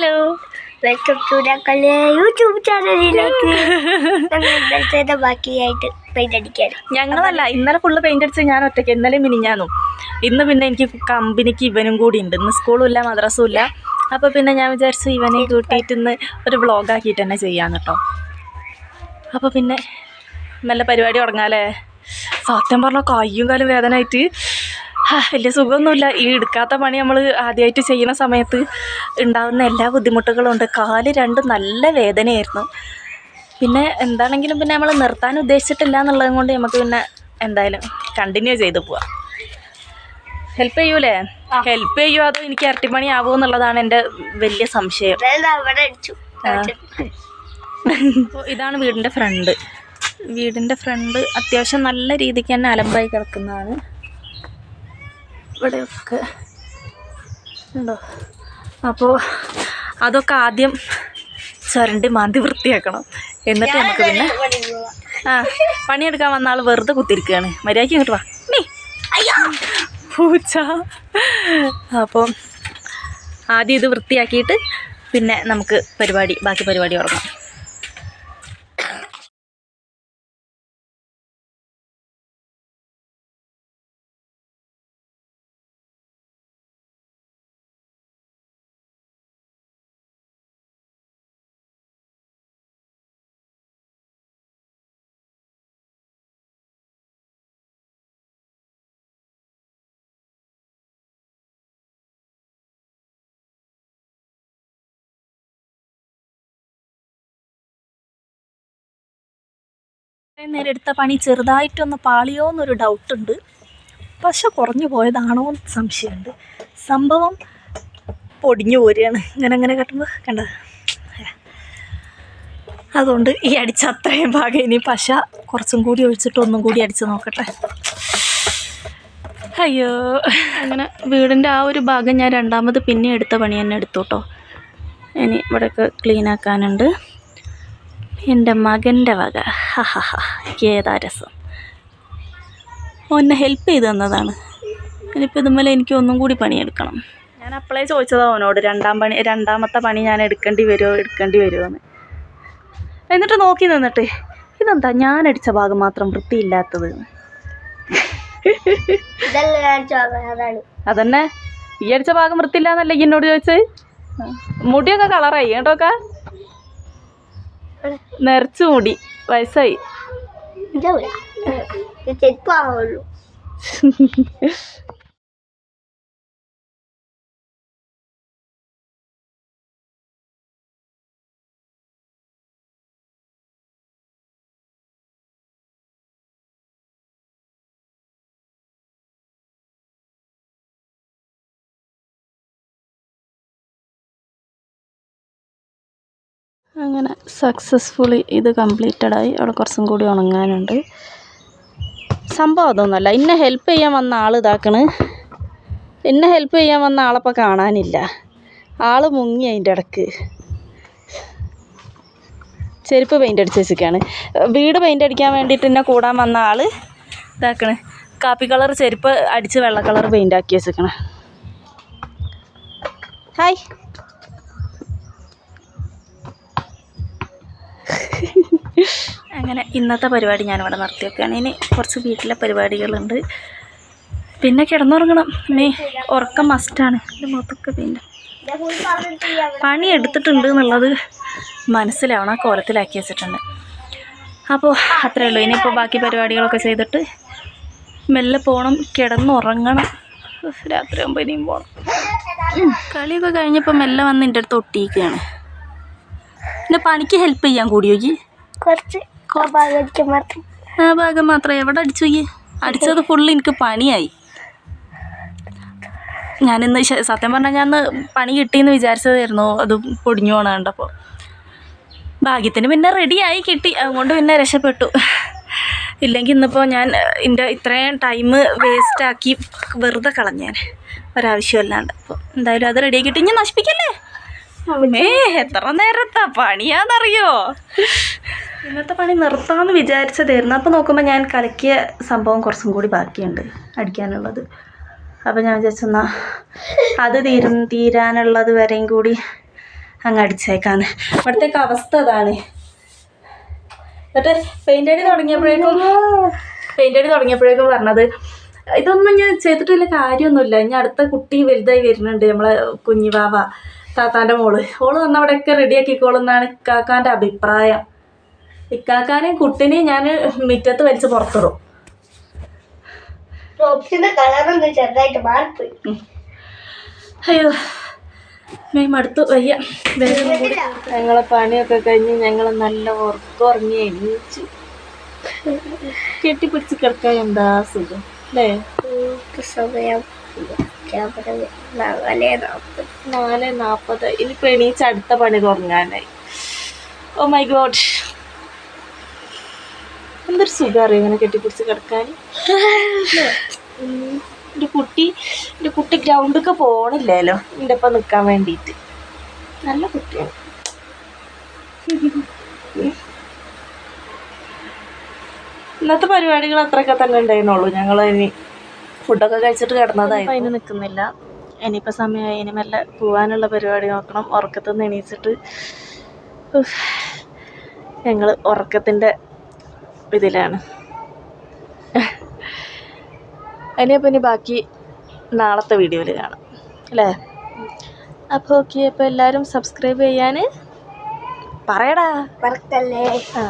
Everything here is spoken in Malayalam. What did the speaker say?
ഹലോ വെൽക്കം ടു യൂട്യൂബ് ചാനലിലേക്ക് ബാക്കിയായിട്ട് പെയിന്റ് അടിക്കാൻ ഞങ്ങളല്ല ഇന്നലെ ഫുള്ള് പെയിന്റ് അടിച്ചത് ഞാൻ ഒറ്റയ്ക്ക് ഇന്നലെ മിനിഞ്ഞാന്നും ഇന്ന് പിന്നെ എനിക്ക് കമ്പനിക്ക് ഇവനും കൂടി ഉണ്ട്. ഇന്ന് സ്കൂളും ഇല്ല മദ്രസും ഇല്ല. അപ്പോൾ പിന്നെ ഞാൻ വിചാരിച്ചു ഇവനെ കൂട്ടിയിട്ട് ഇന്ന് ഒരു വ്ളോഗാക്കിയിട്ട് തന്നെ ചെയ്യാന്ന് കേട്ടോ അപ്പോൾ പിന്നെ നല്ല പരിപാടി തുടങ്ങാല്ലേ? സത്യം പറഞ്ഞാൽ കയ്യും കാലും വേദനയായിട്ട് വലിയ സുഖമൊന്നുമില്ല. ഈ എടുക്കാത്ത പണി നമ്മൾ ആദ്യമായിട്ട് ചെയ്യുന്ന സമയത്ത് ഉണ്ടാകുന്ന എല്ലാ ബുദ്ധിമുട്ടുകളും ഉണ്ട്. കാൽ രണ്ടും നല്ല വേദനയായിരുന്നു. പിന്നെ എന്താണെങ്കിലും പിന്നെ നമ്മൾ നിർത്താൻ ഉദ്ദേശിച്ചിട്ടില്ല എന്നുള്ളത് കൊണ്ട് നമുക്ക് പിന്നെ എന്തായാലും കണ്ടിന്യൂ ചെയ്ത് പോവാം. ഹെൽപ്പ് ചെയ്യൂലേ? ഹെൽപ്പ് ചെയ്യുമോ അതോ എനിക്ക് ഇരട്ടിപ്പണി ആവുമോ എന്നുള്ളതാണ് എന്റെ വലിയ സംശയം. ഇതാണ് വീടിന്റെ ഫ്രണ്ട്. വീടിന്റെ ഫ്രണ്ട് അത്യാവശ്യം നല്ല രീതിക്ക് തന്നെ അലമ്പായി കിടക്കുന്നതാണ്. ഇവിടെയൊക്കെ ഉണ്ടോ? അപ്പോൾ അതൊക്കെ ആദ്യം ചുരണ്ടി മാന്തി വൃത്തിയാക്കണം. എന്നിട്ട് നമുക്ക് പിന്നെ ആ പണിയെടുക്കാൻ വന്ന ആൾ വെറുതെ കുത്തിരിക്കുകയാണ് മര്യാദയ്ക്ക് ഇങ്ങോട്ട് വാ. നീ. പൂച്ച. അപ്പോൾ ആദ്യം ഇത് വൃത്തിയാക്കിയിട്ട് പിന്നെ നമുക്ക് പരിപാടി ബാക്കി പരിപാടി തുടങ്ങാം ഇത്രയും നേരം എടുത്ത പണി ചെറുതായിട്ടൊന്ന് പാളിയോ എന്നൊരു ഡൗട്ടുണ്ട് പശ കുറഞ്ഞു പോയതാണോ എന്ന് സംശയമുണ്ട്. സംഭവം പൊടിഞ്ഞു പോരുകയാണ്. ഇങ്ങനെ അങ്ങനെ കട്ടുമ്പോൾ കണ്ട? അതുകൊണ്ട് ഈ അടിച്ച അത്രയും ഭാഗം ഇനി പശ കുറച്ചും കൂടി ഒഴിച്ചിട്ട് ഒന്നും കൂടി അടിച്ച് നോക്കട്ടെ. അയ്യോ. അങ്ങനെ വീടിന്റെ ആ ഒരു ഭാഗം ഞാൻ രണ്ടാമത് പിന്നെ എടുത്ത പണി തന്നെ എടുത്തു കേട്ടോ. ഇനി ഇവിടെയൊക്കെ ക്ലീൻ ആക്കാനുണ്ട്. എന്റെ മകന്റെ വക. ഹാ ഹാ ഹാ. ഏതാ രസം. ഒന്നെ ഹെൽപ്പ് ചെയ്ത് തന്നതാണ്. ഇനിയിപ്പോൾ ഇതുമ്മലെ എനിക്ക് ഒന്നും കൂടി പണിയെടുക്കണം. ഞാൻ അപ്ലൈ ചോദിച്ചതാ അവനോട് രണ്ടാം പണി രണ്ടാമത്തെ പണി ഞാൻ എടുക്കേണ്ടി വരുമോ എടുക്കേണ്ടി വരുമോ എന്ന് എന്നിട്ട് നോക്കി നിന്നിട്ട് ഇതെന്താ ഞാൻ അടിച്ച ഭാഗം മാത്രം വൃത്തിയില്ലാത്തത്? ഇതല്ല ഞാൻ ചോദിച്ചത് അതന്നെ. ഈ അടിച്ച ഭാഗം വൃത്തിയില്ലാന്നല്ലേ എന്നോട് ചോദിച്ചത്? മുടിയൊക്കെ കളറായി കേട്ടോക്ക നിറച്ചു മുടി. വയസ്സായി. ചെരുപ്പാവുള്ളൂ അങ്ങനെ സക്സസ്ഫുള്ളി ഇത് കംപ്ലീറ്റഡ് ആയി. അവിടെ കുറച്ചും കൂടി ഉണങ്ങാനുണ്ട്. സംഭവം അതൊന്നുമല്ല. എന്നെ ഹെൽപ്പ് ചെയ്യാൻ വന്ന ആൾ ഇതാക്കണ്. എന്നെ ഹെൽപ്പ് ചെയ്യാൻ വന്ന ആളപ്പോൾ കാണാനില്ല. ആൾ മുങ്ങി അതിന്റെ ഇടയ്ക്ക്. ചെരുപ്പ് പെയിന്റ് അടിച്ച് വെച്ചിരിക്കുകയാണ് വീട് പെയിന്റ് അടിക്കാൻ വേണ്ടിയിട്ട് എന്നെ കൂടാൻ വന്ന ആൾ ഇതാക്കണ്. കാപ്പി കളർ ചെരുപ്പ് അടിച്ച് വെള്ള കളർ പെയിന്റ് ആക്കി വെച്ചിരിക്കണം. ഹായ് അങ്ങനെ ഇന്നത്തെ പരിപാടി ഞാനിവിടെ നടത്തി വെക്കുകയാണ് ഇനി കുറച്ച് വീട്ടിലെ പരിപാടികളുണ്ട്. പിന്നെ കിടന്നുറങ്ങണം. മീ ഉറക്കം മസ്റ്റാണ് എന്റെ മുഖത്തൊക്കെ പിന്നെ പണി എടുത്തിട്ടുണ്ട് എന്നുള്ളത് മനസ്സിലാവണം. കോലത്തിലാക്കി വെച്ചിട്ടുണ്ട്. അപ്പോൾ അത്രയേ ഉള്ളൂ. ഇനിയിപ്പോൾ ബാക്കി പരിപാടികളൊക്കെ ചെയ്തിട്ട് മെല്ലെ പോകണം കിടന്നുറങ്ങണം. രാത്രി ആകുമ്പോൾ ഇനിയും പോകണം കളിയൊക്കെ കഴിഞ്ഞപ്പോൾ മെല്ലെ വന്ന് എന്റെ അടുത്ത് ഒട്ടിയിരിക്കുകയാണ്. പിന്നെ പണിക്ക് ഹെൽപ്പ് ചെയ്യാൻ കൂടിയോ ഈ കുറച്ച് മാത്രം. ആ ഭാഗം മാത്രം. എവിടെ അടിച്ചു നോക്കി അടിച്ചത് ഫുള്ള് എനിക്ക് പണിയായി. ഞാനിന്ന് സത്യം പറഞ്ഞാൽ ഞാൻ പണി കിട്ടിയെന്ന് വിചാരിച്ചതായിരുന്നു. അത് പൊടിഞ്ഞു പോണ കണ്ടപ്പോൾ ഭാഗ്യത്തിന് പിന്നെ റെഡിയായി കിട്ടി. അതുകൊണ്ട് പിന്നെ രക്ഷപ്പെട്ടു. ഇല്ലെങ്കിൽ ഇന്നിപ്പോൾ ഞാൻ എന്റെ ഇത്രയും ടൈം വേസ്റ്റാക്കി വെറുതെ കളഞ്ഞാൻ ഒരാവശ്യമല്ലാണ്ട്. അപ്പോൾ എന്തായാലും അത് റെഡിയാക്കിയിട്ട് ഇനി നശിപ്പിക്കല്ലേ? ഏ എത്ര നേരത്താ പണിയാന്നറിയോ? ഇന്നത്തെ പണി നിർത്താമെന്ന് വിചാരിച്ചതായിരുന്നു. അപ്പോൾ നോക്കുമ്പോൾ ഞാൻ കലക്കിയ സംഭവം കുറച്ചും കൂടി ബാക്കിയുണ്ട് അടിക്കാനുള്ളത്. അപ്പോൾ ഞാൻ വിചാരിച്ചെന്നാൽ അത് തീരും തീരാനുള്ളത് വരെയും കൂടി അങ്ങ് അടിച്ചേക്കാന്ന്. ഇവിടത്തേക്ക് അവസ്ഥ അതാണ്. എന്നിട്ട് പെയിന്റ് അടി തുടങ്ങിയപ്പോഴേക്കും പെയിന്റ് അടി തുടങ്ങിയപ്പോഴേക്കും പറഞ്ഞത് ഇതൊന്നും ഞാൻ ചെയ്തിട്ട് വലിയ കാര്യമൊന്നുമില്ല. ഇനി അടുത്ത കുട്ടി വലുതായി വരുന്നുണ്ട് നമ്മളെ കുഞ്ഞിവാവ താത്താന്റെ മോൾ. ഓൾ വന്നവിടെയൊക്കെ റെഡിയാക്കിക്കോളുന്നാണ് ഇക്കാക്കാന്റെ അഭിപ്രായം. ഇക്കാക്കാനെയും കുട്ടിനെയും ഞാൻ മിറ്റത്ത് വലിച്ച് പുറത്തിടും. അയ്യോ മെയ് മടുത്തു വയ്യ. വേഗം കൂടി. ഞങ്ങളെ പണിയൊക്കെ കഴിഞ്ഞ് ഞങ്ങൾ നല്ല ഉറക്കുറങ്ങി എണീച്ചു. കെട്ടിപ്പിടിച്ച് കിടക്കാൻ എന്താ സുഖം അല്ലേ? സമയം നാലേ നാൽപ്പത് ഇനിയിപ്പോൾ എണീച്ച് അടുത്ത പണി തുടങ്ങാനായി ഓ മൈ ഗോഡ് എന്തൊരു സുഖം ഇങ്ങനെ കെട്ടിപ്പിടിച്ച് കിടക്കാൻ എന്റെ കുട്ടി എന്റെ കുട്ടി ഗ്രൗണ്ടൊക്കെ പോണില്ലല്ലോ. എന്റെ ഒപ്പം നിൽക്കാൻ വേണ്ടിയിട്ട് നല്ല കുട്ടിയാണ്. ഇന്നത്തെ പരിപാടികൾ അത്രയൊക്കെ തന്നെ ഉണ്ടായിരുന്നുള്ളൂ. ഞങ്ങൾ ഇനി ഫുഡൊക്കെ കഴിച്ചിട്ട് കിടന്നതായിരുന്നു. അതിന് നിൽക്കുന്നില്ല ഇനിയിപ്പോൾ സമയമായി. ഇനി മെല്ലെ പോകാനുള്ള പരിപാടി നോക്കണം. ഉറക്കത്തിൽ നിന്ന് എണീച്ചിട്ട് ഞങ്ങൾ ഉറക്കത്തിന്റെ ഇതിലാണ്. ഇനിയപ്പോൾ ഇനി ബാക്കി നാളത്തെ വീഡിയോയിൽ കാണാം. അല്ലേ? അപ്പോൾ ഓക്കെ അപ്പോൾ എല്ലാവരും സബ്സ്ക്രൈബ് ചെയ്യാൻ പറയടാ. മറക്കല്ലേ ആ.